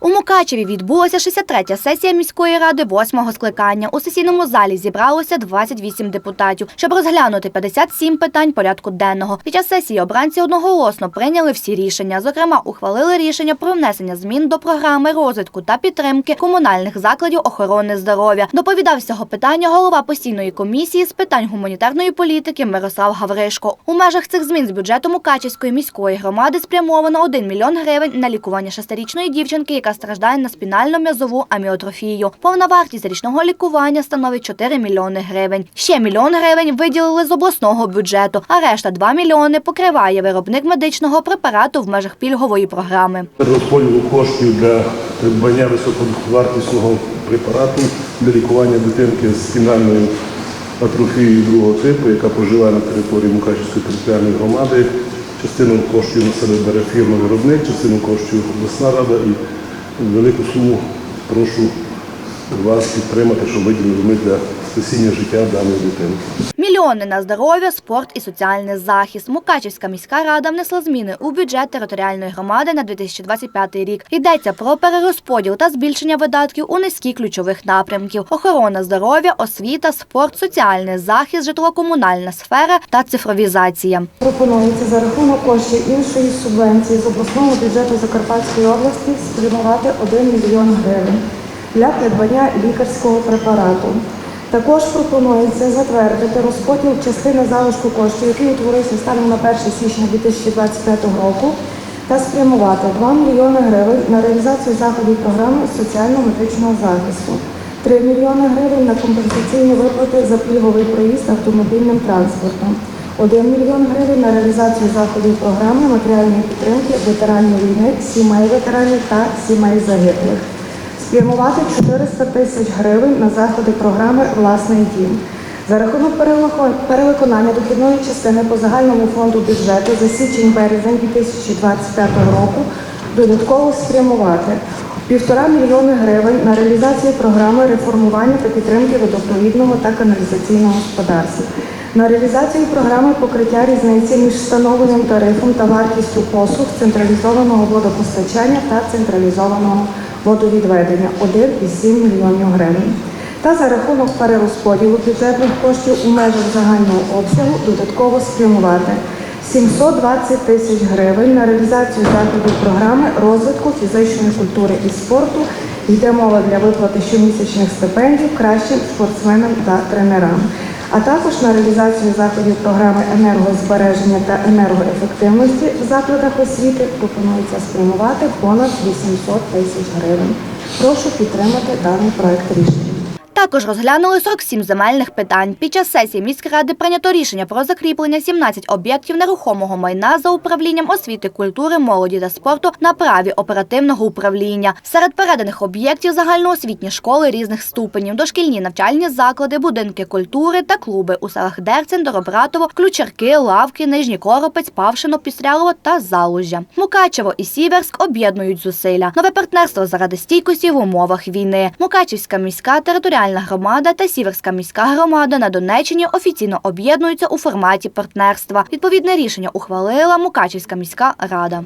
У Мукачеві відбулася 63-я сесія міської ради восьмого скликання. У сесійному залі зібралося 28 депутатів, щоб розглянути 57 питань порядку денного. Під час сесії обранці одноголосно прийняли всі рішення. Зокрема, ухвалили рішення про внесення змін до програми розвитку та підтримки комунальних закладів охорони здоров'я. Доповідав цього питання голова постійної комісії з питань гуманітарної політики Мирослав Гавришко. У межах цих змін з бюджету Мукачевської міської громади спрямовано 1 мільйон гривень на лікування шестирічної дівчинки, яка страждає на спінально-м'язову аміотрофію. Повна вартість річного лікування становить 4 мільйони гривень. Ще мільйон гривень виділили з обласного бюджету, а решта 2 мільйони покриває виробник медичного препарату в межах пільгової програми. Розподілу коштів для придбання високовартісного препарату для лікування дитинки з спінальною атрофією другого типу, яка проживає на території Мукачівської територіальної громади. Частину коштів на себе бере фірма-виробник, частину коштів обласна рада і велику суму прошу вас підтримати, щоб виділили ми для спасіння життя даної дитини. Мільйони на здоров'я, спорт і соціальний захист. Мукачівська міська рада внесла зміни у бюджет територіальної громади на 2025 рік. Йдеться про перерозподіл та збільшення видатків у низькі ключових напрямків: охорона здоров'я, освіта, спорт, соціальний захист, житлово-комунальна сфера та цифровізація. Пропонується за рахунок коштів іншої субвенції з обласного бюджету Закарпатської області спрямувати 1 мільйон гривень для придбання лікарського препарату. Також пропонується затвердити розподіл частини залишку коштів, який утворився станом на 1 січня 2025 року, та спрямувати 2 мільйони гривень на реалізацію заходів програми соціально-медичного захисту, 3 мільйони гривень на компенсаційні виплати за пільговий проїзд автомобільним транспортом, 1 мільйон гривень на реалізацію заходів програми матеріальної підтримки ветеранів війни, сімей ветеранів та сімей загиблих. Спрямувати 400 тисяч гривень на заходи програми Власний дім. За рахунок перевиконання дохідної частини по загальному фонду бюджету за січень-березень 2025 року додатково спрямувати півтора мільйони гривень на реалізацію програми реформування та підтримки водопровідного та каналізаційного господарства. На реалізацію програми покриття різниці між встановленим тарифом та вартістю послуг централізованого водопостачання та централізованого водовідведення 1,7 мільйонів гривень. Та за рахунок перерозподілу бюджетних коштів у межах загального обсягу додатково спрямувати 720 тисяч гривень на реалізацію заходів програми розвитку фізичної культури і спорту. Йде мова для виплати щомісячних стипендій кращим спортсменам та тренерам, а також на реалізацію заходів програми енергозбереження та енергоефективності в закладах освіти пропонується спрямувати понад 800 тисяч гривень. Прошу підтримати даний проект рішення. Також розглянули 47 земельних питань. Під час сесії міськради прийнято рішення про закріплення 17 об'єктів нерухомого майна за управлінням освіти, культури, молоді та спорту на праві оперативного управління. Серед переданих об'єктів загальноосвітні школи різних ступенів, дошкільні навчальні заклади, будинки культури та клуби у селах Дерцин, Доробратово, Ключерки, Лавки, Нижній Коропець, Павшино, Пістрялово та Залужжя. Мукачево і Сіверськ об'єднують зусилля. Нове партнерство заради стійкості в умовах війни. Мукачівська міська територіальна громада та Сіверська міська громада на Донеччині офіційно об'єднуються у форматі партнерства. Відповідне рішення ухвалила Мукачівська міська рада.